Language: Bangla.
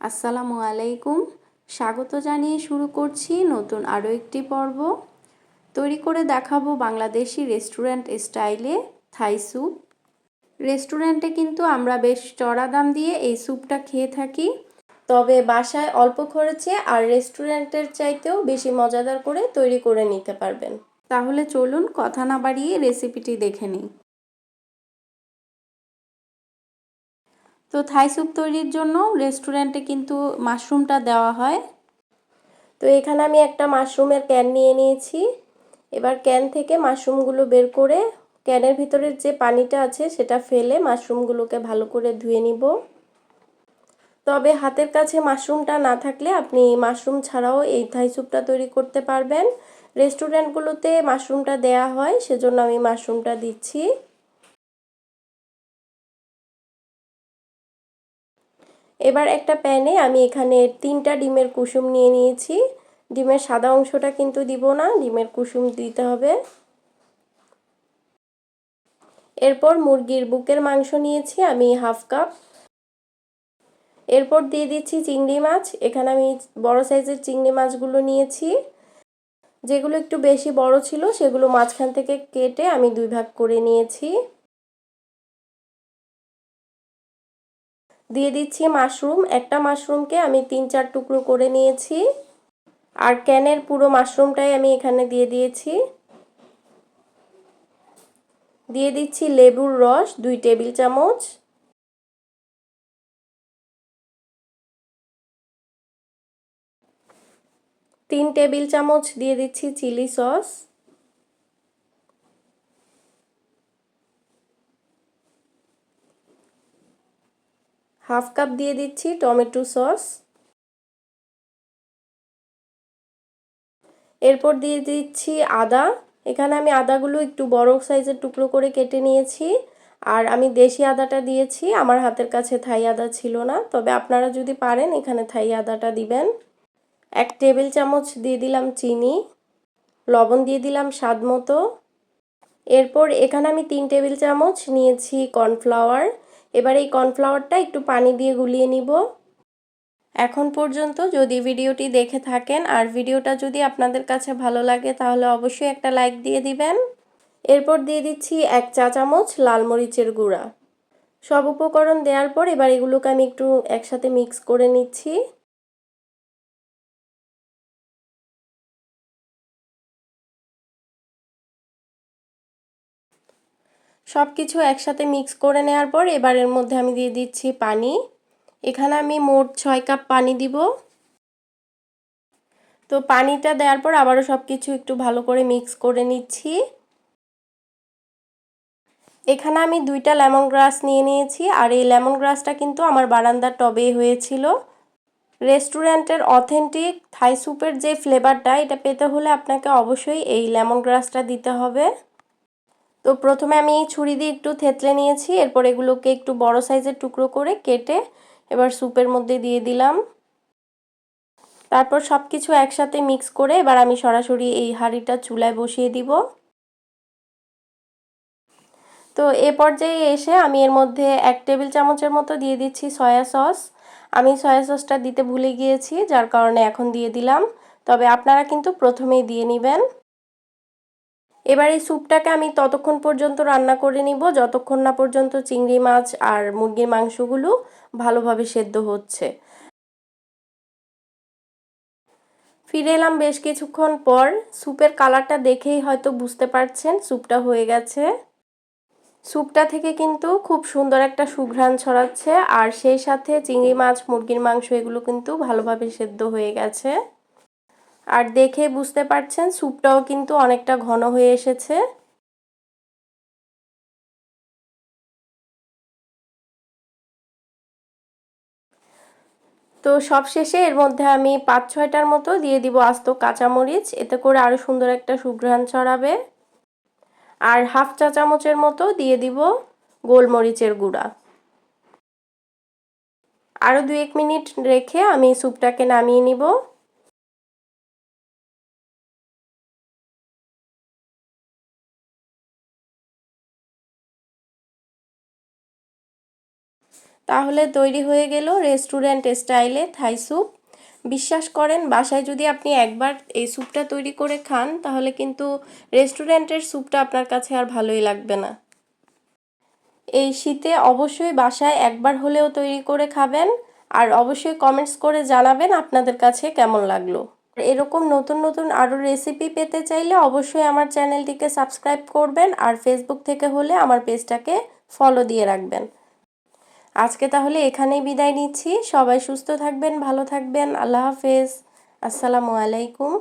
আসসালামু আলাইকুম স্বাগত জানিয়ে শুরু করছি নতুন আরও একটি পর্ব। তৈরি করে দেখাবো বাংলাদেশি রেস্টুরেন্ট স্টাইলে থাই স্যুপ। রেস্টুরেন্টে কিন্তু আমরা বেশ চড়া দাম দিয়ে এই স্যুপটা খেয়ে থাকি। তবে বাসায় অল্প খরচে আর রেস্টুরেন্টের চাইতেও বেশি মজাদার করে তৈরি করে নিতে পারবেন। তাহলে চলুন কথা না বাড়িয়ে রেসিপিটি দেখে নিই। তো থাই স্যুপ তৈরির জন্য রেস্টুরেন্টে কিন্তু মাশরুমটা দেওয়া হয়। তো এখানে আমি একটা মাশরুমের ক্যান নিয়ে নিয়েছি। এবার ক্যান থেকে মাশরুমগুলো বের করে ক্যানের ভিতরের যে পানিটা আছে সেটা ফেলে মাশরুমগুলোকে ভালো করে ধুয়ে নিব। তবে হাতের কাছে মাশরুমটা না থাকলে আপনি মাশরুম ছাড়াও এই থাই স্যুপটা তৈরি করতে পারবেন। রেস্টুরেন্টগুলোতে মাশরুমটা দেয়া হয়, সেজন্য আমি মাশরুমটা দিচ্ছি। এবার একটা প্যানে আমি এখানে তিনটা ডিমের কুসুম নিয়ে নিয়েছি। ডিমের সাদা অংশটা কিন্তু দিব না, ডিমের কুসুম দিতে হবে। এরপর মুরগির বুকের মাংস নিয়েছি আমি হাফ কাপ। এরপর দিয়ে দিচ্ছি চিংড়ি মাছ, এখানে আমি বড় সাইজের চিংড়ি মাছগুলো নিয়েছি। যেগুলো একটু বেশি বড় ছিল, সেগুলো মাঝখান থেকে কেটে আমি দুই ভাগ করে নিয়েছি। দিয়ে দিচ্ছি মাশরুম। একটা মাশরুমকে আমি তিন চার টুকরো করে নিয়েছি। আর ক্যানের পুরো মাশরুমটাই আমি এখানে দিয়ে দিয়েছি। দিয়ে দিচ্ছি লেবুর রস, দুই টেবিল চামচ। তিন টেবিল চামচ দিয়ে দিচ্ছি চিলি সস। হাফ কাপ দিয়ে দিচ্ছি টমেটো সস। এরপর দিয়ে দিচ্ছি আদা। এখানে আমি আদাগুলো একটু বড় সাইজের টুকরো করে কেটে নিয়েছি। আর আমি দেশি আদাটা দিয়েছি, আমার হাতের কাছে থাই আদা ছিল না। তবে আপনারা যদি পারেন, এখানে থাই আদাটা দিবেন। এক টেবিল চামচ দিয়ে দিলাম চিনি। লবণ দিয়ে দিলাম স্বাদ মতো। এরপর এখানে আমি তিন টেবিল চামচ নিয়েছি কর্নফ্লাওয়ার। এবার এই কর্নফ্লাওয়ারটা একটু পানি দিয়ে গুলিয়ে নিব। এখন পর্যন্ত যদি ভিডিওটি দেখে থাকেন আর ভিডিওটা যদি আপনাদের কাছে ভালো লাগে তাহলে অবশ্যই একটা লাইক দিয়ে দিবেন। এরপর দিয়ে দিচ্ছি এক চা চামচ লাল মরিচের গুঁড়া। সব উপকরণ দেওয়ার পর এবার এগুলোকে আমি একটু একসাথে মিক্স করে নিচ্ছি। সব কিছু একসাথে মিক্স করে নেওয়ার পর এবার এর মধ্যে আমি দিয়ে দিচ্ছি পানি। এখানে আমি মোট ছয় কাপ পানি দিব। তো পানিটা দেওয়ার পর আবারও সব কিছু একটু ভালো করে মিক্স করে নিচ্ছি। এখানে আমি দুইটা লেমন গ্রাস নিয়ে নিয়েছি আর এই লেমন গ্রাসটা কিন্তু আমার বারান্দার টবে হয়েছিল। রেস্টুরেন্টের অথেন্টিক থাই স্যুপের যে ফ্লেভারটা এটা পেতে হলে আপনাকে অবশ্যই এই লেমন গ্রাসটা দিতে হবে। তো প্রথমে আমি এই ছুরি দিয়ে একটু থেতলে নিয়েছি, এরপর এগুলোকে একটু বড় সাইজের টুকরো করে কেটে এবার স্যুপের মধ্যে দিয়ে দিলাম। তারপর সব কিছু একসাথে মিক্স করে এবার আমি সরাসরি এই হাঁড়িটা চুলায় বসিয়ে দিব। তো এ পর্যায়ে এসে আমি এর মধ্যে এক টেবিল চামচের মতো দিয়ে দিচ্ছি সয়া সস। আমি সয়া সসটা দিতে ভুলে গিয়েছি, যার কারণে এখন দিয়ে দিলাম। তবে আপনারা কিন্তু প্রথমেই দিয়ে নেবেন। এবার এই স্যুপটাকে আমি ততক্ষণ পর্যন্ত রান্না করে নিব। যতক্ষণ না পর্যন্ত চিংড়ি মাছ আর মুরগির মাংসগুলো ভালোভাবে সেদ্ধ হচ্ছে। ফিরে এলাম বেশ কিছুক্ষণ পর। স্যুপের কালারটা দেখেই হয়তো বুঝতে পারছেন স্যুপটা হয়ে গেছে। স্যুপটা থেকে কিন্তু খুব সুন্দর একটা সুঘ্রাণ ছড়াচ্ছে। আর সেই সাথে চিংড়ি মাছ, মুরগির মাংস এগুলো কিন্তু ভালোভাবে সেদ্ধ হয়ে গেছে। আর দেখে বুঝতে পারছেন, স্যুপটাও কিন্তু অনেকটা ঘন হয়ে এসেছে। তো সব শেষে এর মধ্যে আমি পাঁচ ছয়টার মতো দিয়ে দিব আস্ত কাঁচামরিচ। এতে করে আরও সুন্দর একটা সুঘ্রাণ ছড়াবে। আর হাফ চা চামচের মতো দিয়ে দিব গোলমরিচের গুঁড়া। আরও দু এক মিনিট রেখে আমি স্যুপটাকে নামিয়ে নিব। তাহলে তৈরি হয়ে গেল রেস্টুরেন্ট স্টাইলে থাই স্যুপ। বিশ্বাস করেন, বাসায় যদি আপনি একবার এই স্যুপটা তৈরি করে খান, তাহলে কিন্তু রেস্টুরেন্টের স্যুপটা আপনার কাছে আর ভালোই লাগবে না। এই শীতে অবশ্যই বাসায় একবার হলেও তৈরি করে খাবেন আর অবশ্যই কমেন্টস করে জানাবেন আপনাদের কাছে কেমন লাগল। এরকম নতুন নতুন আরও রেসিপি পেতে চাইলে অবশ্যই আমার চ্যানেলটিকে সাবস্ক্রাইব করবেন আর ফেসবুক থেকে হলে আমার পেজটাকে ফলো দিয়ে রাখবেন। আজকে তাহলে এখানেই বিদায় নিচ্ছি। সবাই সুস্থ থাকবেন ভালো থাকবেন। আল্লাহ হাফেজ। আসসালামু আলাইকুম।